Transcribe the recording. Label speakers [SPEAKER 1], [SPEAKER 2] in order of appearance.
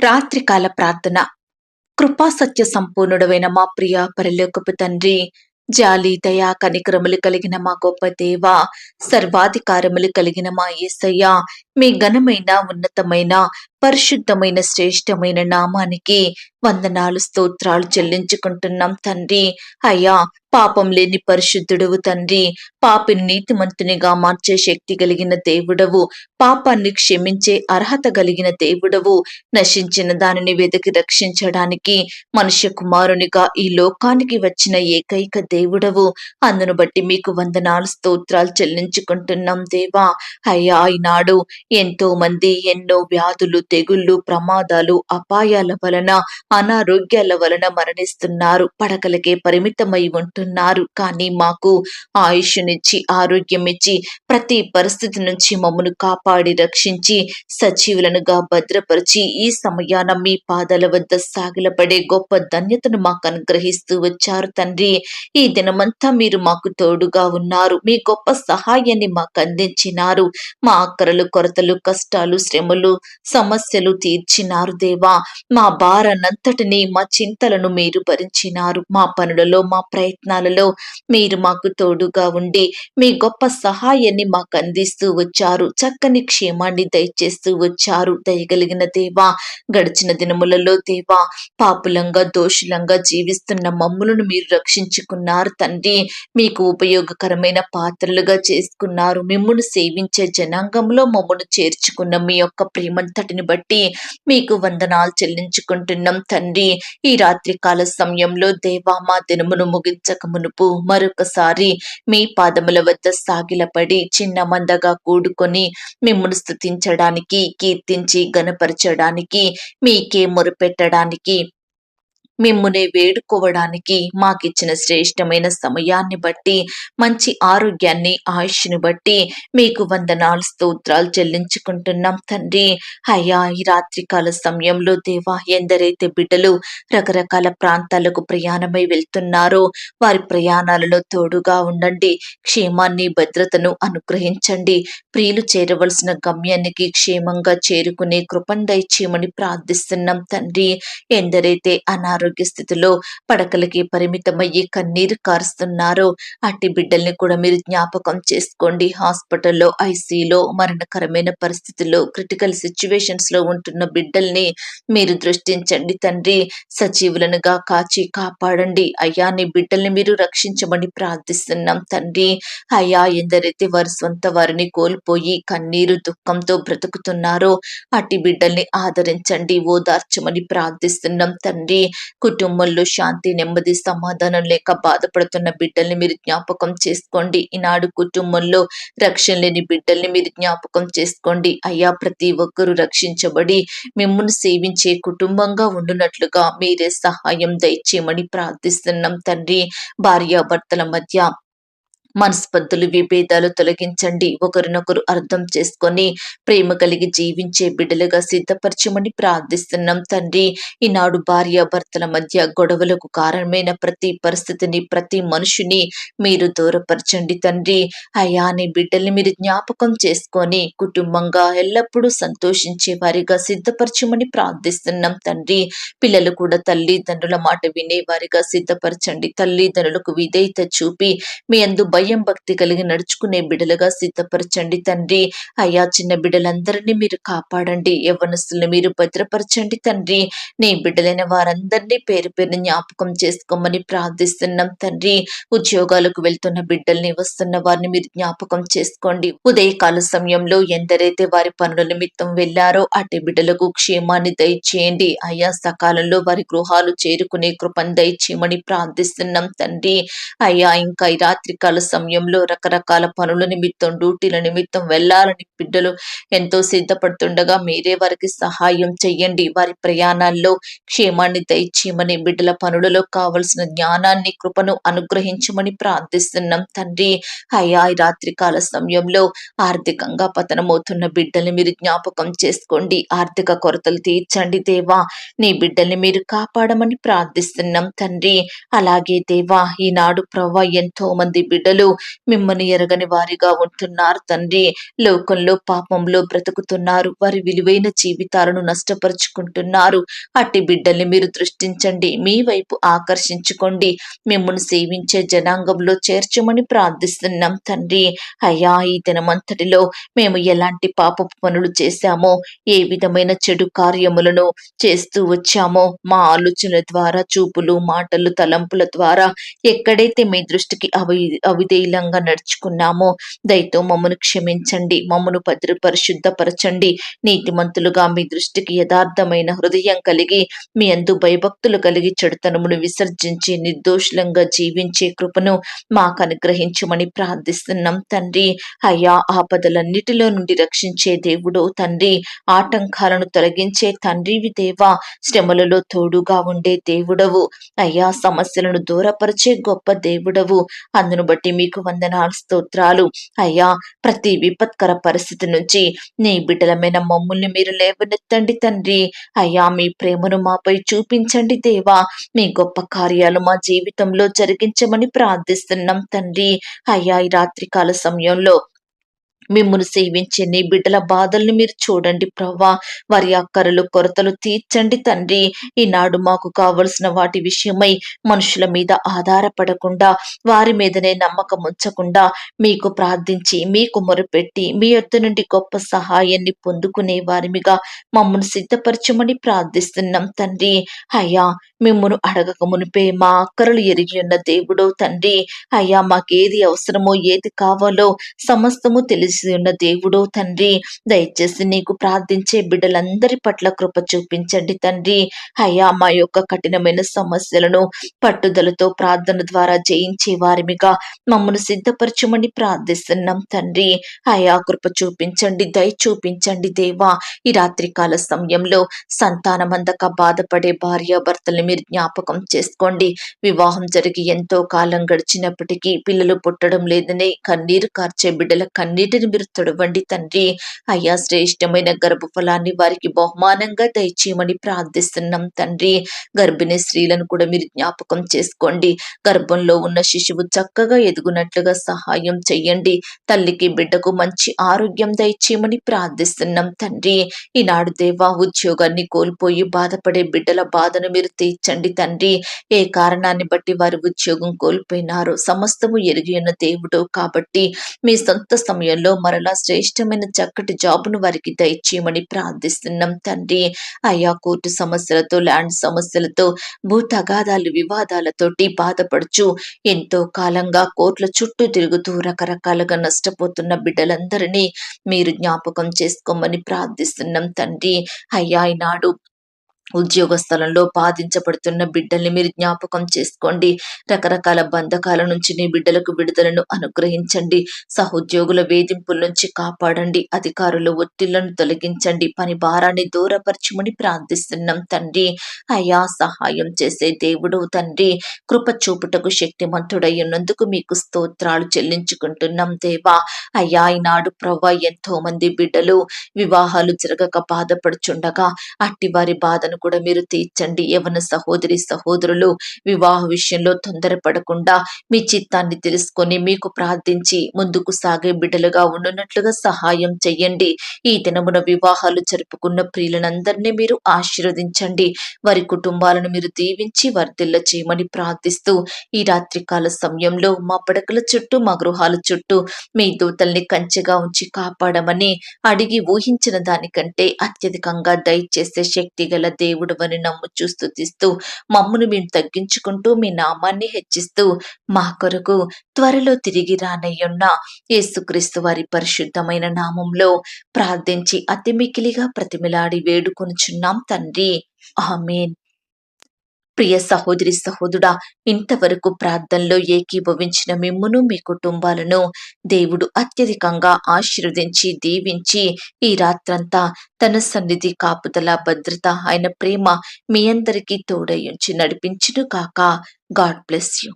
[SPEAKER 1] రాత్రికాల ప్రార్థన. కృపా సత్య సంపూర్ణుడమైన మా ప్రియ పరలోకపు తండ్రి జాలి దయా కనికరములు కలిగిన మా గొప్ప దేవ సర్వాధికారములు కలిగిన మా ఏసయ్య మీ ఘనమైన ఉన్నతమైన పరిశుద్ధమైన శ్రేష్టమైన నామానికి వందనాలు స్తోత్రాలు చెల్లించుకుంటున్నాం తండ్రి. అయ్యా పాపం లేని పరిశుద్ధుడవు తండ్రి. పాపిని నీతిమంతునిగా మార్చే శక్తి కలిగిన దేవుడవు. పాపాన్ని క్షమించే అర్హత కలిగిన దేవుడవు. నశించిన దానిని వెతికి రక్షించడానికి మనుష్య కుమారునిగా ఈ లోకానికి వచ్చిన ఏకైక దేవుడవు. అందును బట్టి మీకు వందనాలు స్తోత్రాలు చెల్లించుకుంటున్నాం దేవా. అయ్యా ఈనాడు ఎంతో మంది ఎన్నో వ్యాధులు తెగుళ్ళు ప్రమాదాలు అపాయాల వలన అనారోగ్యాల వలన మరణిస్తున్నారు. పడకలకే పరిమితమై ఉంటున్నారు. కానీ మాకు ఆయుష్నిచ్చి ఆరోగ్యం ఇచ్చి ప్రతి పరిస్థితి నుంచి మమ్మను కాపాడి రక్షించి సజీవులనుగా భద్రపరిచి ఈ సమయాన మీ పాదాల వద్ద సాగిలపడే గొప్ప ధన్యతను మాకు అనుగ్రహిస్తూ వచ్చారు తండ్రి. ఈ దినమంతా మీరు మాకు తోడుగా ఉన్నారు. మీ గొప్ప సహాయాన్ని మాకు అందించినారు. మా అక్కరలు బాధలు కష్టాలు శ్రమలు సమస్యలు తీర్చినారు దేవా. మా భారాన్నంతటినీ మా చింతలను మీరు భరించినారు. మా పనులలో మా ప్రయత్నాలలో మీరు మాకు తోడుగా ఉండి మీ గొప్ప సహాయాన్ని మాకు అందిస్తూ వచ్చారు. చక్కని క్షేమాన్ని దయచేస్తూ వచ్చారు. దయగలిగిన దేవా గడిచిన దినములలో దేవా పాపులంగా దోషులంగా జీవిస్తున్న మమ్ములను మీరు రక్షించుకున్నారు తండ్రి. మీకు ఉపయోగకరమైన పాత్రలుగా చేసుకున్నారు. మిమ్మును సేవించే జనాంగంలో మమ్మను చేర్చుకున్న మీ యొక్క ప్రేమంతటిని బట్టి మీకు వందనాలు చెల్లించుకుంటున్నాం తండ్రి. ఈ రాత్రి కాల సమయంలో దేవా మా దినమును ముగించక మునుపు మరొకసారి మీ పాదముల వద్ద సాగిలపడి చిన్న మందగా కూడుకొని మిమ్మల్ని స్థుతించడానికి కీర్తించి గనపరచడానికి మీకే మొరుపెట్టడానికి మిమ్మునే వేడుకోవడానికి మాకిచ్చిన శ్రేష్టమైన సమయాన్ని బట్టి మంచి ఆరోగ్యాన్ని ఆయుష్ని బట్టి మీకు వందనాలు స్తోత్రాలు చెల్లించుకుంటున్నాం తండ్రి. అయ్యా ఈ రాత్రికాల సమయంలో దేవా ఎందరైతే బిడ్డలు రకరకాల ప్రాంతాలకు ప్రయాణమై వెళ్తున్నారో వారి ప్రయాణాలలో తోడుగా ఉండండి. క్షేమాన్ని భద్రతను అనుగ్రహించండి. ప్రియులు చేరవలసిన గమ్యానికి క్షేమంగా చేరుకునే కృపను దయచేయమని ప్రార్థిస్తున్నాం తండ్రి. ఎందరైతే అనారోగ్య స్థితిలో పడకలకి పరిమితమయ్యి కన్నీరు కారుస్తున్నారో. అట్టి బిడ్డల్ని కూడా మీరు జ్ఞాపకం చేసుకోండి. హాస్పిటల్లో ఐసీలో మరణకరమైన పరిస్థితుల్లో క్రిటికల్ సిచ్యువేషన్స్లో ఉంటున్న బిడ్డల్ని మీరు దృష్టించండి తండ్రి. సజీవులనుగా కాచి కాపాడండి. అయ్యా నీ బిడ్డల్ని మీరు రక్షించమని ప్రార్థిస్తున్నాం తండ్రి. అయ్యా ఎందరైతే వారి సొంత వారిని కోల్పోయి కన్నీరు దుఃఖంతో బ్రతుకుతున్నారో అట్టి బిడ్డల్ని ఆదరించండి. ఓదార్చమని ప్రార్థిస్తున్నాం తండ్రి. కుటుంబంలో శాంతి నెమ్మది సమాధానం లేక బాధపడుతున్న బిడ్డల్ని మీరు జ్ఞాపకం చేసుకోండి. ఈనాడు కుటుంబంలో రక్షణ లేని బిడ్డల్ని మీరు జ్ఞాపకం చేసుకోండి. అయ్యా ప్రతి ఒక్కరూ రక్షించబడి మిమ్మల్ని సేవించే కుటుంబంగా ఉండునట్లుగా మీరే సహాయం దయచేయమని ప్రార్థిస్తున్నాం. తండ్రి భార్యాభర్తల మధ్య మనస్పర్ధలు విభేదాలు తొలగించండి. ఒకరినొకరు అర్థం చేసుకొని ప్రేమ కలిగి జీవించే బిడ్డలుగా సిద్ధపరచమని ప్రార్థిస్తున్నాం తండ్రి. ఈనాడు భార్యాభర్తల మధ్య గొడవలకు కారణమైన ప్రతి పరిస్థితిని ప్రతి మనుషుని మీరు దూరపరచండి తండ్రి. అయాని బిడ్డల్ని మీరు జ్ఞాపకం చేసుకొని కుటుంబంగా ఎల్లప్పుడూ సంతోషించే వారిగా సిద్ధపరచమని ప్రార్థిస్తున్నాం తండ్రి. పిల్లలు కూడా తల్లిదండ్రుల మాట వినే వారిగా సిద్ధపరచండి. తల్లిదండ్రులకు విధేయత చూపి మీ అందు భయ భక్తి కలిగి నడుచుకునే బిడలుగా సిద్ధపరచండి తండ్రి. అయ్యా చిన్న బిడ్డలందరినీ మీరు కాపాడండి. యవ్వనస్తుల్ని మీరు భద్రపరచండి తండ్రి. నీ బిడ్డలైన వారందరినీ పేరు పేరు జ్ఞాపకం చేసుకోమని ప్రార్థిస్తున్నాం తండ్రి. ఉద్యోగాలకు వెళ్తున్న బిడ్డల్ని వస్తున్న వారిని మీరు జ్ఞాపకం చేసుకోండి. ఉదయకాల సమయంలో ఎందరైతే వారి పనుల నిమిత్తం వెళ్ళారో అటు బిడ్డలకు క్షేమాన్ని దయచేయండి. అయ్యా సకాలంలో వారి గృహాలు చేరుకునే కృపను దయచేయమని ప్రార్థిస్తున్నాం తండ్రి. అయ్యా ఇంకా ఈ రాత్రికాల సమయంలో రకరకాల పనుల నిమిత్తం డ్యూటీల నిమిత్తం వెళ్ళాలని బిడ్డలు ఎంతో సిద్ధపడుతుండగా మీరే వారికి సహాయం చెయ్యండి. వారి ప్రయాణాల్లో క్షేమాన్ని దయచేయమని బిడ్డల పనులలో కావలసిన జ్ఞానాన్ని కృపను అనుగ్రహించమని ప్రార్థిస్తున్నాం. తండ్రి అయ్యా రాత్రి రాత్రికాల సమయంలో ఆర్థికంగా పతనమవుతున్న బిడ్డల్ని మీరు జ్ఞాపకం చేసుకోండి. ఆర్థిక కొరతలు తీర్చండి దేవా. నీ బిడ్డల్ని మీరు కాపాడమని ప్రార్థిస్తున్నాం. తండ్రి అలాగే దేవా ఈనాడు ప్రవ్వ ఎంతో మంది బిడ్డలు పిల్లలు మిమ్మల్ని ఎరగని వారిగా ఉంటున్నారు తండ్రి. లోకంలో పాపంలో బ్రతుకుతున్నారు. వారి విలువైన జీవితాలను నష్టపరుచుకుంటున్నారు. అట్టి బిడ్డల్ని మీరు దృష్టించండి. మీ వైపు ఆకర్షించుకోండి. మిమ్మల్ని సేవించే జనాంగంలో చేర్చమని ప్రార్థిస్తున్నాం తండ్రి. అయ్యా ఈ దినమంతటిలో మేము ఎలాంటి పాపపు పనులు చేశామో ఏ విధమైన చెడు కార్యములను చేస్తూ వచ్చామో మా ఆలోచనల ద్వారా చూపులు మాటలు తలంపుల ద్వారా ఎక్కడైతే మీ దృష్టికి అవి అవి అవిధేయులంగా నడుచుకున్నామో దయతో మమ్మను క్షమించండి మమ్మను భద్ర పరిశుద్ధపరచండి నీతిమంతులుగా మీ దృష్టికి యథార్థమైన హృదయం కలిగి మీ అందు భయభక్తులు కలిగి చెడుతనమును విసర్జించి నిర్దోషులంగా జీవించే కృపను మాకు అనుగ్రహించమని ప్రార్థిస్తున్నాం తండ్రి. అయ్యా ఆపదలన్నిటిలో నుండి రక్షించే దేవుడో తండ్రి. ఆటంకాలను తొలగించే తండ్రివి దేవా. శ్రమలలో తోడుగా ఉండే దేవుడవు. అయ్యా సమస్యలను దూరపరిచే గొప్ప దేవుడవు. అందును బట్టి మీకు వందనాలు స్తోత్రాలు. అయ్యా ప్రతి విపత్కర పరిస్థితి నుంచి నీ బిడ్డలమైన మమ్ముల్ని మీరు లేవనెత్తండి తండ్రి. అయ్యా మీ ప్రేమను మాపై చూపించండి దేవా. మీ గొప్ప కార్యాలు మా జీవితంలో జరిగించమని ప్రార్థిస్తున్నాం తండ్రి. అయ్యా ఈ రాత్రికాల సమయంలో మిమ్మల్ని సేవించే నీ బిడ్డల బాధల్ని మీరు చూడండి ప్రవ్వా. వారి అక్కరలు కొరతలు తీర్చండి తండ్రి. ఈనాడు మాకు కావలసిన వాటి విషయమై మనుషుల మీద ఆధారపడకుండా వారి మీదనే నమ్మకం ఉంచకుండా మీకు ప్రార్థించి మీకు మొరపెట్టి మీ యొద్ద నుండి గొప్ప సహాయాన్ని పొందుకునే వారిమిగా మమ్మల్ని సిద్ధపరచమని ప్రార్థిస్తున్నాం తండ్రి. అయ్యా మిమ్మను అడగక మునిపే మా అక్కరలు ఎరిగి ఉన్న దేవుడో తండ్రి. అయ్యా మాకేది అవసరమో ఏది కావాలో సమస్తము తెలిసి ఉన్న దేవుడో తండ్రి దయచేసి నీకు ప్రార్థించే బిడ్డలందరి పట్ల కృప చూపించండి తండ్రి. అయ్యా మా యొక్క కఠినమైన సమస్యలను పట్టుదలతో ప్రార్థన ద్వారా జయించే వారిమిగా మమ్మను సిద్ధపరచమని ప్రార్థిస్తున్నాం తండ్రి. అయా కృప చూపించండి దయ చూపించండి దేవా. ఈ రాత్రికాల సమయంలో సంతానమందక బాధపడే భార్యాభర్తల్ని మీరు జ్ఞాపకం చేసుకోండి. వివాహం జరిగి ఎంతో కాలం గడిచినప్పటికీ పిల్లలు పుట్టడం లేదని కన్నీరు కార్చే బిడ్డల కన్నీటిని మీరు తండ్రి. అయ్యా శ్రేష్టమైన గర్భఫలాన్ని వారికి బహుమానంగా దయచేయమని ప్రార్థిస్తున్నాం తండ్రి. గర్భిణీ స్త్రీలను కూడా మీరు జ్ఞాపకం చేసుకోండి. గర్భంలో ఉన్న శిశువు చక్కగా ఎదుగునట్లుగా సహాయం చెయ్యండి. తల్లికి బిడ్డకు మంచి ఆరోగ్యం దయచేయమని ప్రార్థిస్తున్నాం తండ్రి. ఈనాడు దేవా ఉద్యోగాన్ని కోల్పోయి బాధపడే బిడ్డల బాధను మీరు తీర్చండి తండ్రి. ఏ కారణాన్ని బట్టి వారి ఉద్యోగం కోల్పోయినారో సమస్తము ఎరిగి ఉన్న దేవుడు కాబట్టి మీ సొంత సమయంలో మరలా శ్రేష్టమైన చక్కటి జాబును వారికి దయచేయమని ప్రార్థిస్తున్నాం తండ్రి. అయా కోర్టు సమస్యలతో ల్యాండ్ సమస్యలతో భూ తగాదాలు వివాదాలతోటి బాధపడుచు ఎంతో కాలంగా కోర్టుల చుట్టూ తిరుగుతూ రకరకాలుగా నష్టపోతున్న బిడ్డలందరినీ మీరు జ్ఞాపకం చేసుకోమని ప్రార్థిస్తున్నాం తండ్రి. అయ్యా ఈనాడు ఉద్యోగ స్థలంలో బాధించబడుతున్న బిడ్డల్ని మీరు జ్ఞాపకం చేసుకోండి. రకరకాల బంధకాల నుంచి నీ బిడ్డలకు విడుదలను అనుగ్రహించండి. సహోద్యోగుల వేధింపుల నుంచి కాపాడండి. అధికారుల ఒత్తిళ్ళను తొలగించండి. పని భారాన్ని దూరపరచమని ప్రార్థిస్తున్నాం తండ్రి. అయా సహాయం చేసే దేవుడు తండ్రి. కృప చూపుటకు శక్తిమంతుడై ఉన్నందుకు మీకు స్తోత్రాలు చెల్లించుకుంటున్నాం దేవా. అయ్యా ఈనాడు ప్రవ్వ ఎంతో మంది బిడ్డలు వివాహాలు జరగక బాధపడుచుండగా అట్టి వారి బాధను బాధను కూడా మీరు తీర్చండి. యవన సహోదరి సహోదరులు వివాహ విషయంలో తొందరపడకుండా మీ చిత్తాన్ని తెలుసుకొని మీకు ప్రార్థించి ముందుకు సాగే బిడ్డలుగా ఉండునట్లుగా సహాయం చెయ్యండి. ఈ దినమున వివాహాలు జరుపుకున్న ప్రియులనందరినీ మీరు ఆశీర్వదించండి. వారి కుటుంబాలను మీరు దీవించి వర్ధిల్ల చేయమని ప్రార్థిస్తూ ఈ రాత్రికాల సమయంలో మా పడకల చుట్టూ మా గృహాల చుట్టూ మీ దూతల్ని కంచెగా ఉంచి కాపాడమని అడిగి ఊహించిన దానికంటే అత్యధికంగా దయచేసే శక్తి గల దేవుడు అని నమ్ముచూ స్థుతిస్తూ మమ్మను మేము తగ్గించుకుంటూ మీ నామాన్ని హెచ్చిస్తూ మా కొరకు త్వరలో తిరిగి రానయ్యున్న యేసుక్రీస్తు వారి పరిశుద్ధమైన నామంలో ప్రార్థించి అతి మికిలిగా ప్రతిమిలాడి వేడుకొనుచున్నాం తండ్రి. ఆమెన్. ప్రియ సహోదరి సహోదరుడా ఇంతవరకు ప్రార్థనలో ఏకీభవించిన మిమ్మును మీ కుటుంబాలను దేవుడు అత్యధికంగా ఆశీర్వదించి దీవించి ఈ రాత్రంతా తన సన్నిధి కాపుదల భద్రత ఆయన ప్రేమ మీ అందరికీ తోడయుంచి నడిపించును కాక గాడ్ బ్లెస్ యూ.